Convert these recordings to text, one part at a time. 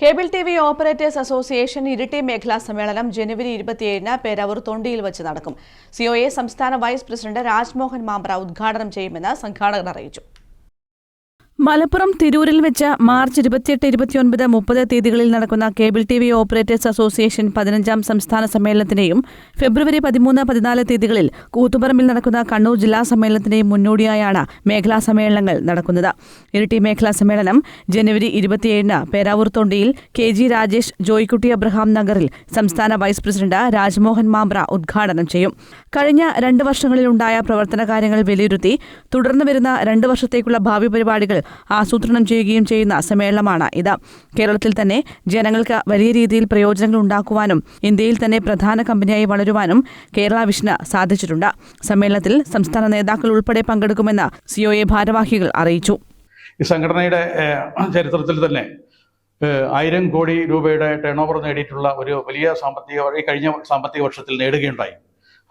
Cable T V operators association Iritty മേഖലാ സമ്മേളനം ജനുവരി ഇരുപത്തിയേഴിന് പേരാവൂർ തൊണ്ടിയിൽ വെച്ച് നടക്കും. സിഒഎ സംസ്ഥാന വൈസ് പ്രസിഡന്റ് രാജ്മോഹൻ മാമ്പ്ര ഉദ്ഘാടനം ചെയ്യുമെന്ന് സംഘാടകർ അറിയിച്ചു. മലപ്പുറം തിരൂരിൽ വെച്ച് മാർച്ച് ഇരുപത്തിയെട്ട് ഇരുപത്തിയൊൻപത് മുപ്പത് തീയതികളിൽ നടക്കുന്ന cable T V operators association പതിനഞ്ചാം സംസ്ഥാന സമ്മേളനത്തിന്റെയും ഫെബ്രുവരി പതിമൂന്ന് പതിനാല് തീയതികളിൽ കൂത്തുപറമ്പിൽ നടക്കുന്ന കണ്ണൂർ ജില്ലാ സമ്മേളനത്തിന്റെയും മുന്നോടിയായാണ് മേഖലാ സമ്മേളനങ്ങൾ നടക്കുന്നത്. ഇരട്ടി മേഖലാ സമ്മേളനം ജനുവരി ഇരുപത്തിയേഴിന് പേരാവൂർ തൊണ്ടിയിൽ കെ ജി രാജേഷ് ജോയ്ക്കുട്ടി അബ്രഹാം നഗറിൽ സംസ്ഥാന വൈസ് പ്രസിഡന്റ് രാജ്മോഹൻ മാമ്പ്ര ഉദ്ഘാടനം ചെയ്യും. കഴിഞ്ഞ രണ്ട് വർഷങ്ങളിലുണ്ടായ പ്രവർത്തന കാര്യങ്ങൾ വിലയിരുത്തി തുടർന്ന് വരുന്ന രണ്ട് വർഷത്തേക്കുള്ള ഭാവി പരിപാടികൾ ആസൂത്രണം ചെയ്യുകയും ചെയ്യുന്ന സമ്മേളനമാണ് ഇത്. കേരളത്തിൽ തന്നെ ജനങ്ങൾക്ക് വലിയ രീതിയിൽ പ്രയോജനങ്ങൾ ഉണ്ടാക്കുവാനും ഇന്ത്യയിൽ തന്നെ പ്രധാന കമ്പനിയായി വളരുവാനും കേരള വിഷന് സാധിച്ചിട്ടുണ്ട്. സമ്മേളനത്തിൽ സംസ്ഥാന നേതാക്കൾ ഉൾപ്പെടെ പങ്കെടുക്കുമെന്ന് സിഒഎ ഭാരവാഹികൾ അറിയിച്ചു. ഈ സംഘടനയുടെ ചരിത്രത്തിൽ തന്നെ ആയിരം കോടി രൂപയുടെ ടേൺ ഓവർ നേടിയിട്ടുള്ള ഒരു വലിയ സാമ്പത്തിക ഈ കഴിഞ്ഞ സാമ്പത്തിക വർഷത്തിൽ നേടുകയുണ്ടായി.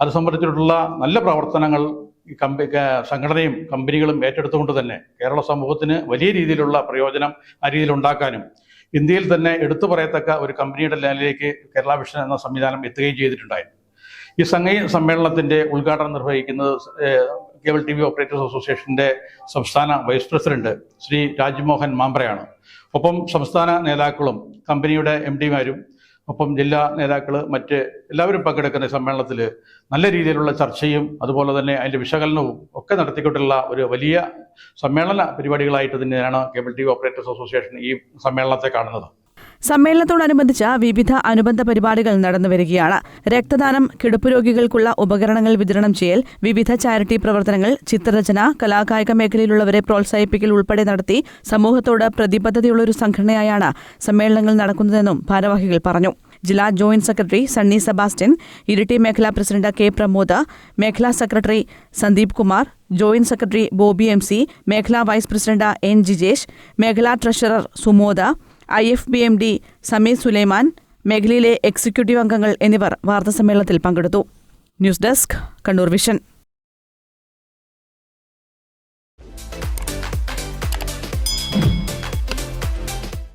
അത് സംബന്ധിച്ചിട്ടുള്ള നല്ല പ്രവർത്തനങ്ങൾ ഈ കമ്പി സംഘടനയും കമ്പനികളും ഏറ്റെടുത്തുകൊണ്ട് തന്നെ കേരള സമൂഹത്തിന് വലിയ രീതിയിലുള്ള പ്രയോജനം ആ രീതിയിൽ ഉണ്ടാക്കാനും ഇന്ത്യയിൽ തന്നെ എടുത്തു പറയത്തക്ക ഒരു കമ്പനിയുടെ ലെവലിലേക്ക് കേരള വിഷൻ എന്ന സംവിധാനം എത്തുകയും ചെയ്തിട്ടുണ്ടായി. ഈ സംഘ സമ്മേളനത്തിന്റെ ഉദ്ഘാടനം നിർവഹിക്കുന്നത് കേബിൾ ടി വി ഓപ്പറേറ്റേഴ്സ് അസോസിയേഷന്റെ സംസ്ഥാന വൈസ് പ്രസിഡന്റ് ശ്രീ രാജ്മോഹൻ മാമ്പ്രയാണ്. ഒപ്പം സംസ്ഥാന നേതാക്കളും കമ്പനിയുടെ എം ഡിമാരും ഒപ്പം ജില്ലാ നേതാക്കൾ മറ്റ് എല്ലാവരും പങ്കെടുക്കുന്ന സമ്മേളനത്തിൽ നല്ല രീതിയിലുള്ള ചർച്ചയും അതുപോലെ തന്നെ അതിന്റെ വിശകലനവും ഒക്കെ നടത്തിക്കൊണ്ടുള്ള ഒരു വലിയ സമ്മേളന പരിപാടികളായിട്ട് തന്നെയാണ് cable T V operators association ഈ സമ്മേളനത്തെ കാണുന്നത്. സമ്മേളനത്തോടനുബന്ധിച്ച് വിവിധ അനുബന്ധ പരിപാടികൾ നടന്നുവരികയാണ് രക്തദാനം കിടപ്പ് രോഗികൾക്കുള്ള ഉപകരണങ്ങൾ വിതരണം ചെയ്യൽ വിവിധ ചാരിറ്റി പ്രവർത്തനങ്ങൾ ചിത്രരചന കലാകായിക മേഖലയിലുള്ളവരെ പ്രോത്സാഹിപ്പിക്കൽ ഉൾപ്പെടെ നടത്തി സമൂഹത്തോട് പ്രതിബദ്ധതയുള്ള ഒരു സംഘടനയായാണ് സമ്മേളനങ്ങൾ നടക്കുന്നതെന്നും ഭാരവാഹികൾ പറഞ്ഞു. ജില്ലാ ജോയിന്റ് സെക്രട്ടറി സണ്ണി സെബാസ്റ്റ്യൻ ഇരിട്ടി മേഖലാ പ്രസിഡന്റ് കെ പ്രമോദ് മേഖലാ secretary Sandeep Kumar joint secretary Bobby M C മേഖലാ വൈസ് പ്രസിഡന്റ് എൻ ജിജേഷ് മേഖലാ treasurer Sumoda I F B M D Sameer Sulaiman മേഖലയിലെ എക്സിക്യൂട്ടീവ് അംഗങ്ങൾ എന്നിവർ വാർത്താസമ്മേളനത്തിൽ പങ്കെടുത്തു. News desk Kannur vision.